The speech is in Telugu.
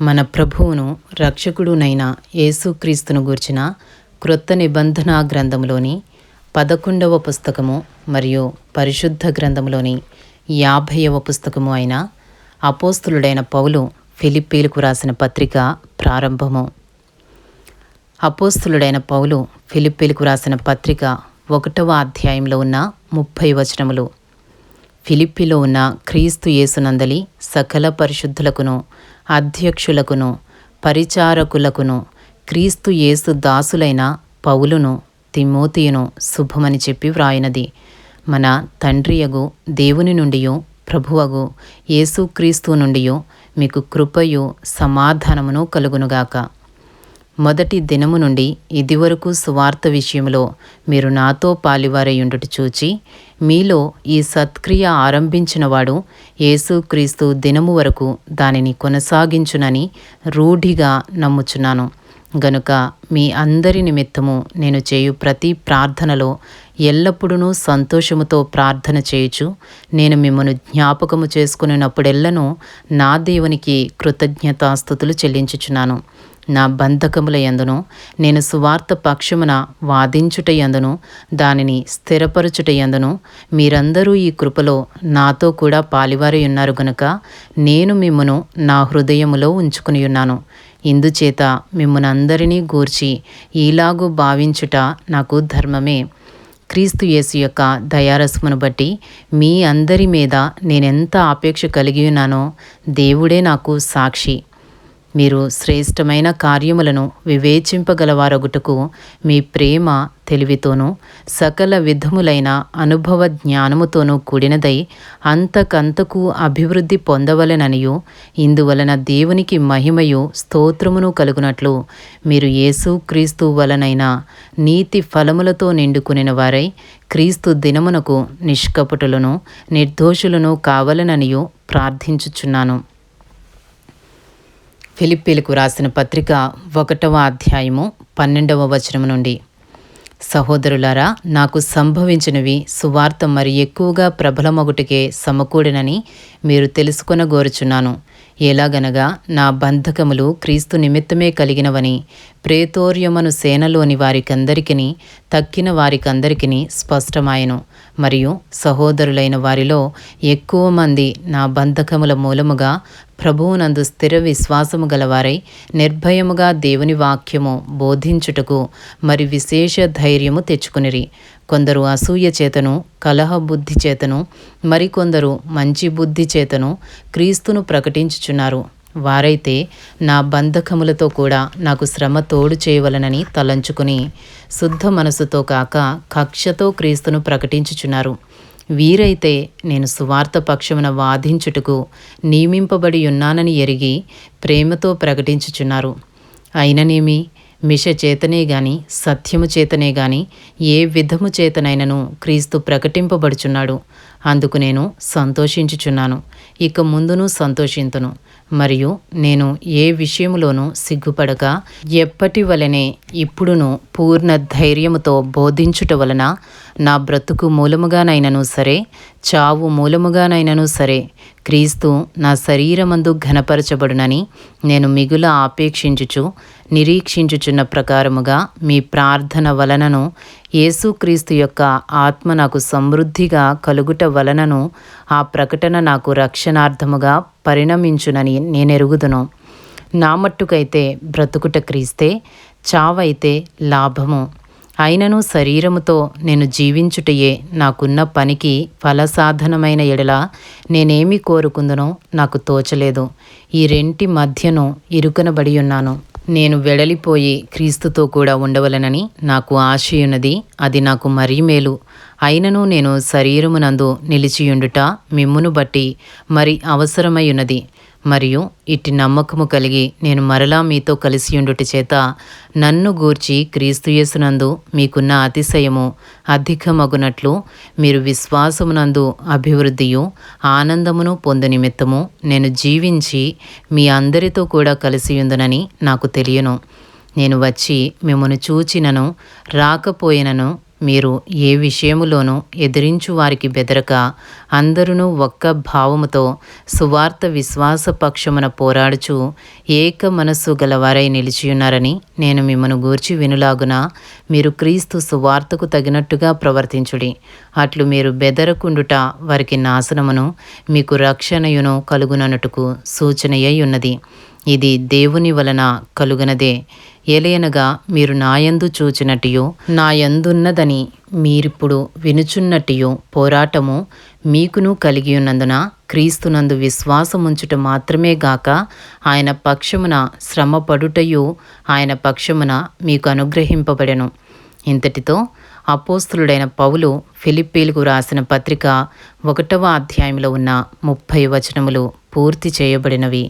మన ప్రభువును రక్షకుడునైన యేసుక్రీస్తును గూర్చిన క్రొత్త నిబంధన గ్రంథంలోని పదకొండవ పుస్తకము మరియు పరిశుద్ధ గ్రంథంలోని యాభైవ పుస్తకము అయిన అపోస్తులుడైన పౌలు ఫిలిప్పీలకు రాసిన పత్రిక ప్రారంభము. అపోస్తులుడైన పౌలు ఫిలిప్పీలకు రాసిన పత్రిక ఒకటవ అధ్యాయంలో ఉన్న ముప్పై వచనములు. ఫిలిప్పిలో ఉన్న క్రీస్తు యేసునందలి సకల పరిశుద్ధులకును అధ్యక్షులకును పరిచారకులకును క్రీస్తు యేసు దాసులైన పౌలును తిమోతియును శుభమని చెప్పి వ్రాయినది. మన తండ్రియగు దేవుని నుండియు ప్రభువగు యేసుక్రీస్తు నుండియు మీకు కృపయు సమాధానమును కలుగునుగాక. మొదటి దినము నుండి ఇదివరకు సువార్త విషయంలో మీరు నాతో పాలివారయుండుట చూచి మీలో ఈ సత్క్రియ ఆరంభించినవాడు యేసుక్రీస్తు దినము వరకు దానిని కొనసాగించునని రూఢిగా నమ్ముచున్నాను. గనుక మీ అందరి నిమిత్తము నేను చేయు ప్రతి ప్రార్థనలో ఎల్లప్పుడూ సంతోషముతో ప్రార్థన చేయుచు నేను మిమ్మను జ్ఞాపకము చేసుకునేటప్పుడెల్లను నా దేవునికి కృతజ్ఞతాస్థుతులు చెల్లించుచున్నాను. నా బంధకముల యందును నేను సువార్త పక్షమున వాదించుట ఎందును దానిని స్థిరపరచుట ఎందును మీరందరూ ఈ కృపలో నాతో కూడా పాలివారి ఉన్నారు గనుక నేను మిమ్మను నా హృదయములో ఉంచుకుని ఉన్నాను ఇందుచేత మిమ్మల్ని గూర్చి ఈలాగు భావించుట నాకు ధర్మమే. క్రీస్తు యేసు యొక్క దయారసమును బట్టి మీ అందరి మీద నేనెంత ఆపేక్ష కలిగి ఉన్నానో దేవుడే నాకు సాక్షి. మీరు శ్రేష్టమైన కార్యములను వివేచింపగలవారొగుటకు మీ ప్రేమ తెలివితోనూ సకల విధములైన అనుభవ జ్ఞానముతోనూ కూడినదై అంతకంతకు అభివృద్ధి పొందవలెననియు. ఇందువలన దేవునికి మహిమయు స్తోత్రమును కలుగునట్లు మీరు యేసుక్రీస్తు వలనైన నీతి ఫలములతో నిండుకునిన వారై క్రీస్తు దినమునకు నిష్కపటులను నిర్దోషులను కావలననియు ప్రార్థించుచున్నాను. ఫిలిప్పీలకు రాసిన పత్రిక ఒకటవ అధ్యాయము పన్నెండవ వచనం నుండి. సహోదరులారా నాకు సంభవించినవి సువార్త మరి ఎక్కువగా ప్రబలమగుటికే సమకూడినని మీరు తెలుసుకొనగోరుచున్నాను. ఎలాగనగా నా బంధకములు క్రీస్తు నిమిత్తమే కలిగినవని ప్రేతోర్యమను సేనలోని వారికందరికిని తక్కిన వారికందరికిని స్పష్టమాయను. మరియు సహోదరులైన వారిలో ఎక్కువ మంది నా బంధకముల మూలముగా ప్రభువునందు స్థిర విశ్వాసము గలవారై నిర్భయముగా దేవుని వాక్యము బోధించుటకు మరి విశేష ధైర్యము తెచ్చుకునిరి. కొందరు అసూయ చేతను కలహ బుద్ధి చేతను మరికొందరు మంచి బుద్ధి చేతను క్రీస్తును ప్రకటించుచున్నారు. వారైతే నా బంధకములతో కూడా నాకు శ్రమ తోడు చేయవలనని తలంచుకుని శుద్ధ మనసుతో కాక కక్షతో క్రీస్తును ప్రకటించుచున్నారు. వీరైతే నేను సువార్త పక్షమున వాదించుటకు నియమింపబడి ఉన్నానని ఎరిగి ప్రేమతో ప్రకటించుచున్నారు. అయిననేమి? మిష చేతనే గాని సత్యము చేతనే గాని ఏ విధము చేతనైనను క్రీస్తు ప్రకటింపబడుచున్నాడు. అందుకు నేను సంతోషించుచున్నాను. ఇక ముందును సంతోషింతును. మరియు నేను ఏ విషయములోనూ సిగ్గుపడక ఎప్పటి వలనే ఇప్పుడును పూర్ణ ధైర్యముతో బోధించుట వలన నా బ్రతుకు మూలముగానైనను సరే చావు మూలముగానైనను సరే క్రీస్తు నా శరీరమందు ఘనపరచబడునని నేను మిగుల ఆపేక్షించుచు నిరీక్షించుచున్న ప్రకారముగా మీ ప్రార్థన వలనను యేసుక్రీస్తు యొక్క ఆత్మ నాకు సమృద్ధిగా కలుగుట వలనను ఆ ప్రకటన నాకు రక్షణార్థముగా పరిణమించునని నేనెరుగుదును. నా మట్టుకైతే బ్రతుకుట క్రీస్తే చావైతే లాభము. అయినను శరీరముతో నేను జీవించుటయే నాకున్న పనికి ఫలసాధనమైన ఎడల నేనేమి కోరుకుందునో నాకు తోచలేదు. ఈ రెంటి మధ్యను ఇరుకనబడి ఉన్నాను. నేను వెడలిపోయి క్రీస్తుతో కూడా ఉండవలనని నాకు ఆశయున్నది అది నాకు మరీ మేలు. అయినను నేను శరీరమునందు నిలిచియుండుట మిమ్మును బట్టి మరి అవసరమయ్యున్నది మరియు ఇట్టి నమ్మకము కలిగి నేను మరలా మీతో కలిసియుండుట చేత నన్ను గూర్చి క్రీస్తుయేసునందు మీకున్న అతిశయము అధికమగునట్లు మీరు విశ్వాసమునందు అభివృద్ధియు ఆనందమును పొందు నిమిత్తము నేను జీవించి మీ అందరితో కూడా కలిసియుందునని నాకు తెలియను. నేను వచ్చి మిమ్మను చూచినను రాకపోయినను మీరు ఏ విషయములోనూ ఎదిరించు వారికి బెదరక అందరూ ఒక్క భావముతో సువార్త విశ్వాస పక్షమున పోరాడుచు ఏక మనస్సు గలవారై నిలిచియున్నారని నేను మిమ్మను గూర్చి వినులాగున మీరు క్రీస్తు సువార్తకు తగినట్టుగా ప్రవర్తించుడి. అట్లు మీరు బెదరకుండుట వారికి నాశనమును మీకు రక్షణయును కలుగుననుటకు సూచనయ్యున్నది ఇది దేవుని వలన కలుగనదే. ఏలయనగా మీరు నాయందు చూచినట్టియో నాయందున్నదని మీరిప్పుడు వినుచున్నట్టు పోరాటము మీకును కలిగి ఉన్నందున క్రీస్తునందు విశ్వాసముంచుట మాత్రమే గాక ఆయన పక్షమున శ్రమపడుటయు ఆయన పక్షమున మీకు అనుగ్రహింపబడెను. ఇంతటితో అపోస్తులుడైన పౌలు ఫిలిప్పీలకు రాసిన పత్రిక ఒకటవ అధ్యాయంలో ఉన్న ముప్పై వచనములు పూర్తి చేయబడినవి.